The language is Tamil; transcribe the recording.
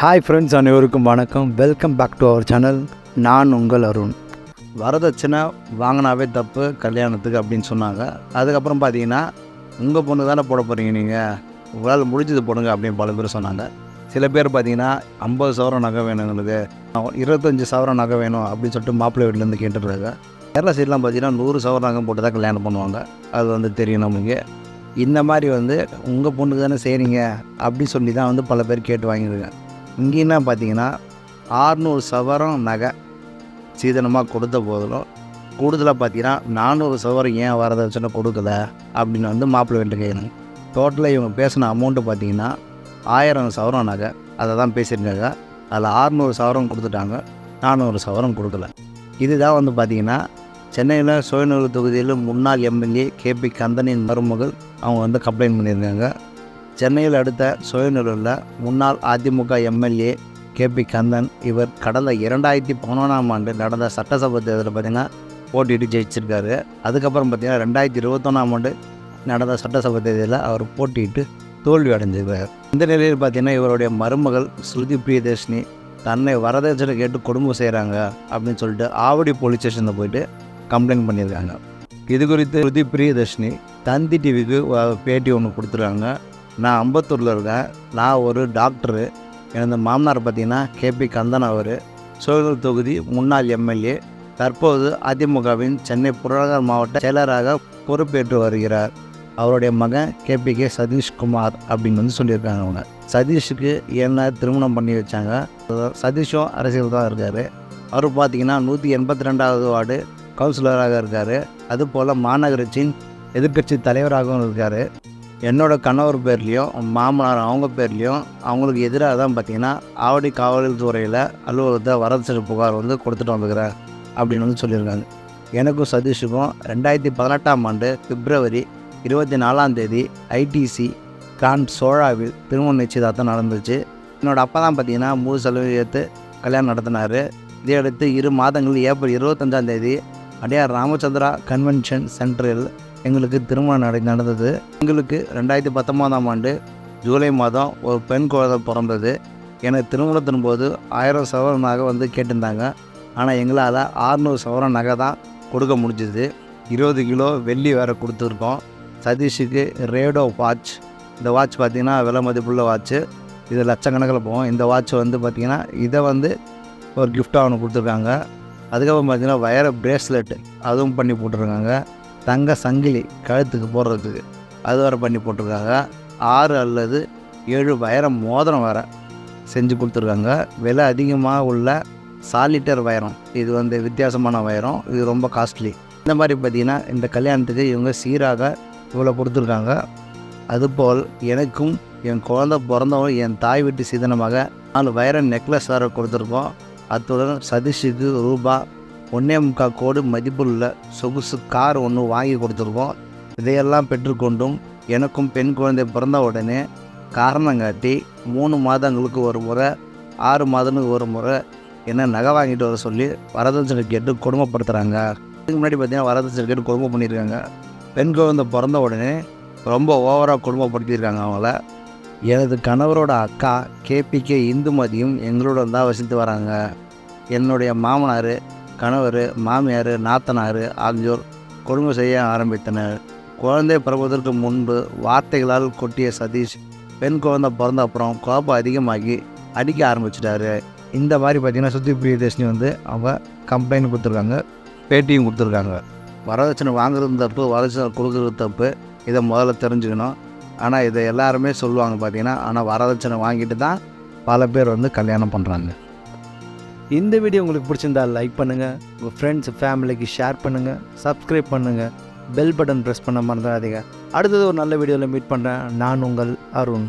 ஹாய் ஃப்ரெண்ட்ஸ் அனைவருக்கும் வணக்கம். Welcome back to our channel நான் உங்கள் அருண். வரதட்சணை வாங்கினாவே தப்பு கல்யாணத்துக்கு அப்படின்னு சொன்னாங்க. அதுக்கப்புறம் பார்த்தீங்கன்னா உங்கள் பொண்ணு தானே போட போகிறீங்க நீங்கள் உங்களால் முடிஞ்சது போடுங்க அப்படின்னு பல பேர் சொன்னாங்க. சில பேர் பார்த்தீங்கன்னா ஐம்பது சவரம் நகை வேணும் எங்களுக்கு. இருபத்தஞ்சி சவரம் நகை வேணும் அப்படின்னு சொல்லிட்டு மாப்பிள்ளை வீட்டிலேருந்து கேட்டுருக்காங்க கேரளா சைட்லாம் பார்த்தீங்கன்னா நூறு சவரம் நகை போட்டு தான் கல்யாணம் பண்ணுவாங்க. அது வந்து தெரியும் நமக்கு. இந்த மாதிரி வந்து உங்கள் பொண்ணுக்கு தானே செய்கிறீங்க அப்படி சொல்லி தான் வந்து பல பேர் கேட்டு வாங்கியிருக்காங்க. இங்கேன்னா பார்த்தீங்கன்னா ஆறுநூறு சவரம் நகை சீதனமாக கொடுத்த போதிலும் கூடுதலாக பார்த்தீங்கன்னா நானூறு சவரம் ஏன் வரதட்சணை கொடுக்கல அப்படின்னு வந்து மாப்பிள்ளை வேண்டு கேட்கணும் டோட்டலாக இவங்க பேசின அமௌண்ட்டு பார்த்தீங்கன்னா ஆயிரம் சவரம் நகை. அதை தான் பேசியிருக்காங்க. அதில் ஆறுநூறு சவரம் கொடுத்துட்டாங்க. நானூறு சவரம் கொடுக்கல. இதுதான் வந்து பார்த்திங்கன்னா சென்னையில் சுயநூறு தொகுதியில் முன்னாள் எம்எல்ஏ கேபி கந்தனின் மருமகள் அவங்க வந்து கம்ப்ளைண்ட் பண்ணியிருக்காங்க. சென்னையில் அடுத்த சுயநூரில் முன்னாள் அதிமுக எம்எல்ஏ கேபி கந்தன் இவர் கடந்த இரண்டாயிரத்தி பதினொன்றாம் ஆண்டு நடந்த சட்டசபை தேர்தலில் பார்த்திங்கன்னா போட்டியிட்டு ஜெயிச்சிருக்காரு. அதுக்கப்புறம் பார்த்திங்கன்னா ரெண்டாயிரத்தி இருபத்தொன்னாம் ஆண்டு நடந்த சட்டசபை தேர்தலில் அவர் போட்டியிட்டு தோல்வி அடைஞ்சிருக்கார். இந்த நிலையில் பார்த்திங்கன்னா இவருடைய மருமகள் ஸ்ருதி பிரியதர்ஷினி தன்னை வரதட்சணை கேட்டு குடும்பம் செய்கிறாங்க அப்படின்னு சொல்லிட்டு ஆவடி போலீஸ் ஸ்டேஷனில் போயிட்டு கம்ப்ளைண்ட் பண்ணியிருக்காங்க. இது குறித்து ஸ்ருதி பிரியதர்ஷினி தந்தி டிவிக்கு பேட்டி ஒன்று கொடுத்துருக்காங்க. நான் அம்பத்தூரில் இருக்கேன். நான் ஒரு டாக்டரு எனது மாமனார் பார்த்திங்கன்னா கேபி கந்தன் அவர். சோழர் தொகுதி முன்னாள் எம்எல்ஏ. தற்போது அதிமுகவின் சென்னை புறநகர் மாவட்ட செயலராக பொறுப்பேற்று வருகிறார். அவருடைய மகன் கேபி கே சதீஷ்குமார் அப்படின்னு வந்து சொல்லியிருக்காங்க அவங்க. சதீஷுக்கு என்ன திருமணம் பண்ணி வச்சாங்க? சதீஷும் அரசியல் தான் இருக்கார். அவர் பார்த்தீங்கன்னா நூற்றி எண்பத்தி ரெண்டாவது வார்டு கவுன்சிலராக இருக்கார். அதுபோல் மாநகராட்சியின் எதிர்க்கட்சி தலைவராகவும் இருக்கார். என்னோட கணவர் பேர்லேயும் மாமனார் அவங்க பேர்லேயும் அவங்களுக்கு எதிராக தான் பார்த்தீங்கன்னா ஆவடி காவல்துறையில் அலுவலகத்தை வரதட்சணை புகார் வந்து கொடுத்துட்டு வந்துக்கிறேன் அப்படின்னு வந்து சொல்லியிருக்காங்க. எனக்கும் சதீஷுக்கும் ரெண்டாயிரத்தி பதினெட்டாம் ஆண்டு பிப்ரவரி இருபத்தி நாலாம் தேதி ஐடிசி கான் சோழாவில் திருமண நிச்சயதார்த்தம் நடந்துச்சு. என்னோடய அப்பா தான் பார்த்தீங்கன்னா மூணு சதவீதத்து கல்யாணம் நடத்தினார். இதையடுத்து இரு மாதங்கள் ஏப்ரல் இருபத்தஞ்சாம் தேதி அடையார் ராமச்சந்திரா கன்வென்ஷன் சென்டரில் எங்களுக்கு திருமணம் நட நடந்தது. எங்களுக்கு ரெண்டாயிரத்தி பத்தொம்போதாம் ஆண்டு ஜூலை மாதம் ஒரு பெண் குழந்தை பிறந்தது. எனக்கு திருமணத்தின் போது ஆயிரம் சவரன் நகை வந்து கேட்டிருந்தாங்க. ஆனால் எங்களால் ஆறுநூறு சவரன் நகை தான் கொடுக்க முடிஞ்சுது. இருபது கிலோ வெள்ளி வேறு கொடுத்துருக்கோம். சதீஷுக்கு ரேடோ வாட்ச். இந்த வாட்ச் பார்த்திங்கன்னா விலை மதிப்புள்ள வாட்ச்சு இது லட்சக்கணக்கில் போகும். இந்த வாட்ச் வந்து பார்த்திங்கன்னா இதை வந்து ஒரு கிஃப்டாக ஒன்று கொடுத்துருக்காங்க. அதுக்கப்புறம் பார்த்திங்கன்னா வயர ப்ரேஸ்லெட் அதுவும் பண்ணி போட்டிருக்காங்க. தங்க சங்கிலி கழுத்துக்கு போடுறதுக்கு அது வேறு பண்ணி போட்டிருக்காங்க. ஆறு அல்லது ஏழு வைரம் மோதிரம் வேறு செஞ்சு கொடுத்துருக்காங்க. விலை அதிகமாக உள்ள சாலிட்டர் வைரம். இது வந்து வித்தியாசமான வைரம். இது ரொம்ப காஸ்ட்லி இந்த மாதிரி பார்த்திங்கன்னா இந்த கல்யாணத்துக்கு இவங்க சீராக இவ்வளோ கொடுத்துருக்காங்க. அதுபோல் எனக்கும் என் குழந்த பிறந்தவங்க என் தாய் வீட்டு சீதனமாக நாலு வைர நெக்லஸ் வேறு கொடுத்துருக்கோம். அத்துடன் சதீஷுக்கு ரூபா ஒன்றே முக்கால் கோடி மதிப்புள்ள சொகுசு கார் ஒன்று வாங்கி கொடுத்துருக்கோம். இதையெல்லாம் பெற்றுக்கொண்டும் எனக்கும் பெண் குழந்தை பிறந்த உடனே காரணம் காட்டி மூணு மாதங்களுக்கு ஒரு முறை ஆறு மாதங்களுக்கு ஒரு முறை என்ன நகை வாங்கிட்டு வர சொல்லி வரதட்சணை கேட்டு கொடுமைப்படுத்துகிறாங்க இதுக்கு முன்னாடி பார்த்தீங்கன்னா வரதட்சணை கேட்டு கொடுமை பண்ணியிருக்காங்க. பெண் குழந்தை பிறந்த உடனே ரொம்ப ஓவராக கொடுமைப்படுத்தியிருக்காங்க அவங்கள. எனது கணவரோட அக்கா கேபிகே இந்துமதியும் எங்களோட தான் வசித்து வராங்க. என்னுடைய மாமனார் கணவர் மாமியார் நாத்தனார் ஆகியோர் கொடுமை செய்ய ஆரம்பித்தனர். குழந்தை பிறப்பதற்கு முன்பு வார்த்தைகளால் கொட்டிய சதீஷ் பெண் குழந்தை பிறந்த அப்புறம் கோபம் அதிகமாகி அடிக்க ஆரம்பிச்சிட்டாரு. இந்த மாதிரி பார்த்திங்கன்னா சுத்தி பிரியதர்ஷினி வந்து அவங்க கம்ப்ளைண்ட் கொடுத்துருக்காங்க பேட்டியும் கொடுத்துருக்காங்க. வரதட்சணை வாங்குறது தப்பு வரதட்சணை கொடுக்குறது தப்பு இதை முதல்ல தெரிஞ்சுக்கணும். ஆனால் இதை எல்லாருமே சொல்லுவாங்க பார்த்தீங்கன்னா ஆனால் வரதட்சணை வாங்கிட்டு தான் பல பேர் வந்து கல்யாணம் பண்ணுறாங்க இந்த வீடியோ உங்களுக்கு பிடிச்சிருந்தா லைக் பண்ணுங்கள் உங்கள் ஃப்ரெண்ட்ஸ் ஃபேமிலிக்கு ஷேர் பண்ணுங்கள் சப்ஸ்கிரைப் பண்ணுங்கள் பெல் பட்டன் ப்ரெஸ் பண்ண மறந்துடாதீங்க. அடுத்தது ஒரு நல்ல வீடியோவில் மீட் பண்ணுறேன் நான் உங்கள் அருண்.